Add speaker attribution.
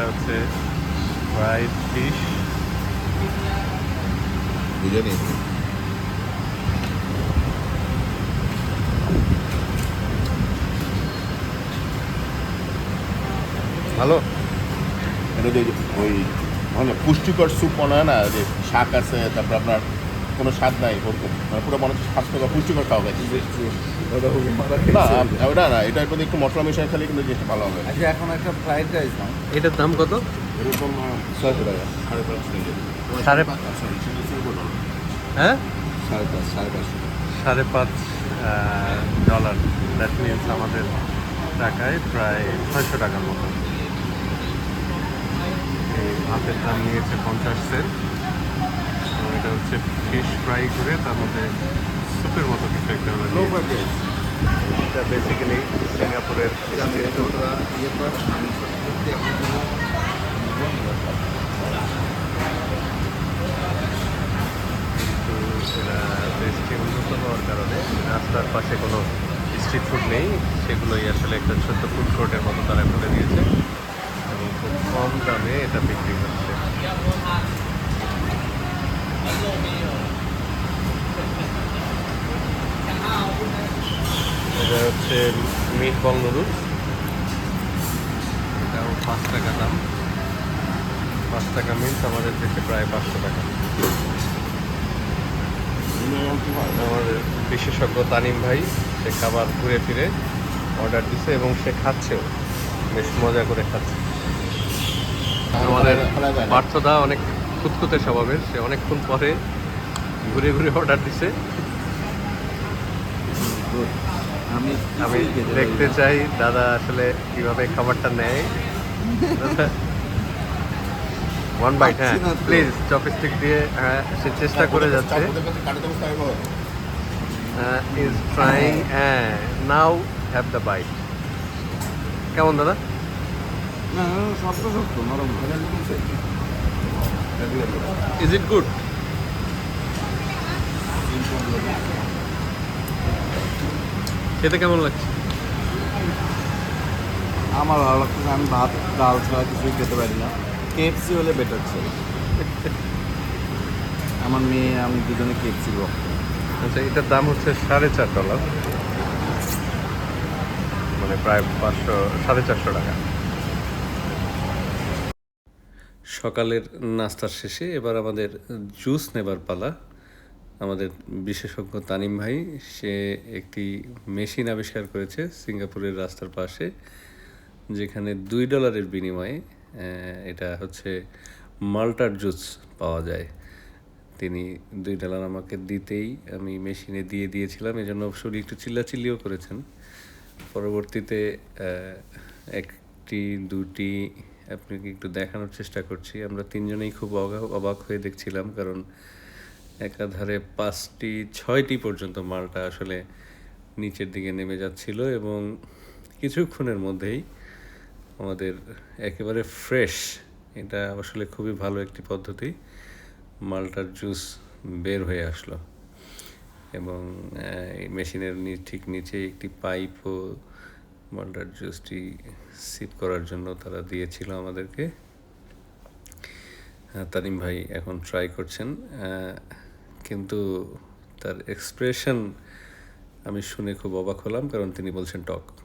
Speaker 1: এটা হচ্ছে fried fish
Speaker 2: নিয়েছি
Speaker 1: ভালো।
Speaker 2: এটা যে ওই মানে পুষ্টিকর স্যুপ মনে হয় না যে শাক আছে তারপর আপনার কোনো স্বাদ নাই ওরকম মানে পুরো মনে হচ্ছে স্বাস্থ্যকর পুষ্টিকর খাওয়া গেছে। না ওটা না এটার মধ্যে একটু মশলা মিশাই খেলে কিন্তু জিনিসটা ভালো হবে।
Speaker 3: আচ্ছা এখন একটা ফ্রাইড রাইস নাও
Speaker 1: এটার দাম কত?
Speaker 2: এরকম ছয়শো টাকা। সাড়ে পাঁচশো টাকা।
Speaker 1: সাড়ে
Speaker 2: সরি
Speaker 1: হ্যাঁ?
Speaker 2: সাড়ে পাঁচ সাড়ে পাঁচশো
Speaker 1: সাড়ে পাঁচ ডলার দ্যাট মিনস আমাদের টাকায় প্রায় ছয়শো টাকার মতো। এই ভাতের দাম নিয়েছে পঞ্চাশ সেন্ট। এটা হচ্ছে ফিশ ফ্রাই করে তার মধ্যে স্যুপের মতো কিছু একটা এটা বেসিক্যালি সিঙ্গাপুরের সেটা উন্নত হওয়ার কারণে রাস্তার পাশে কোনো স্ট্রিট ফুড নেই। সেগুলোই আসলে একটা ছোট্ট ফুড কোর্টের মতো তারা করে দিয়েছে এবং খুব কম দামে এটা বিক্রি হচ্ছে এটা হচ্ছে মিট বল নুডলস এটাও পাঁচ টাকা দাম। পাঁচ টাকা মিন্স আমাদের দেশে প্রায় পাঁচশো টাকা। আমাদের বিশেষজ্ঞ তানিম ভাই, সে খাবার ঘুরে ফিরে অর্ডার দিছে এবং সে খাচ্ছেও। বেশ মজা করে খাচ্ছে। আমাদের পার্থদা অনেক খুঁতখুঁতে স্বভাবের, সে অনেকক্ষণ পরে ঘুরে ঘুরে অর্ডার দিছে।
Speaker 3: আমি
Speaker 1: দেখতে চাই দাদা আসলে কীভাবে খাবারটা নেয়। ওয়ান বাইট হ্যাঁ। প্লিজ চপস্টিক দিয়ে হ্যাঁ সে চেষ্টা করে যাচ্ছে। ইজ ট্রাইং হ্যাঁ। নাও হ্যাভ দ্য বাইট কেমন দাদা?
Speaker 3: না না, শক্ত শক্ত নরম।
Speaker 1: ইজ ইট গুড খেতে কেমন লাগছে?
Speaker 3: আমার ভালো লাগতেছে আমি ভাত ডাল ছাড়া কিছুই খেতে পারি না। কেএফসি হলে বেটার ছিল। আমার মেয়ে আমি দুজনে কেএফসি ভক্ত
Speaker 1: আচ্ছা এটার দাম হচ্ছে সাড়ে চার ডলার। মানে প্রায় পাঁচশো সাড়ে চারশো টাকা। সকালের নাস্তার শেষে এবার আমাদের জুস নেবার পালা। আমাদের বিশেষজ্ঞ তানিম ভাই, সে একটি মেশিন আবিষ্কার করেছে সিঙ্গাপুরের রাস্তার পাশে, যেখানে দুই ডলারের বিনিময়ে এটা হচ্ছে মাল্টার জুস পাওয়া যায়। তিনি দুই ডলার আমাকে দিতেই আমি মেশিনে দিয়ে দিয়েছিলাম এই জন্য অবশ্যই একটু চিল্লাচিল্লিও করেছেন। পরবর্তীতে একটি, দুটি, আপনাকে একটু দেখানোর চেষ্টা করছি। আমরা তিনজনেই খুব অবাক হয়ে দেখছিলাম, কারণ একাধারে পাঁচটি, ছয়টি পর্যন্ত মালটা আসলে নিচের দিকে নেমে যাচ্ছিল এবং কিছুক্ষণের মধ্যেই আমাদের একেবারে ফ্রেশ, এটা আসলে খুবই ভালো একটি পদ্ধতি, মালটার জুস বের হয়ে আসলো। এবং মেশিনের ঠিক নিচে একটি পাইপও মালটার জুসটি সিপ করার জন্য তারা দিয়েছিল আমাদেরকে। তানিম ভাই এখন ট্রাই করছেন। কিন্তু তার এক্সপ্রেশন আমি শুনে খুব অবাক হলাম কারণ তিনি বলছেন টক।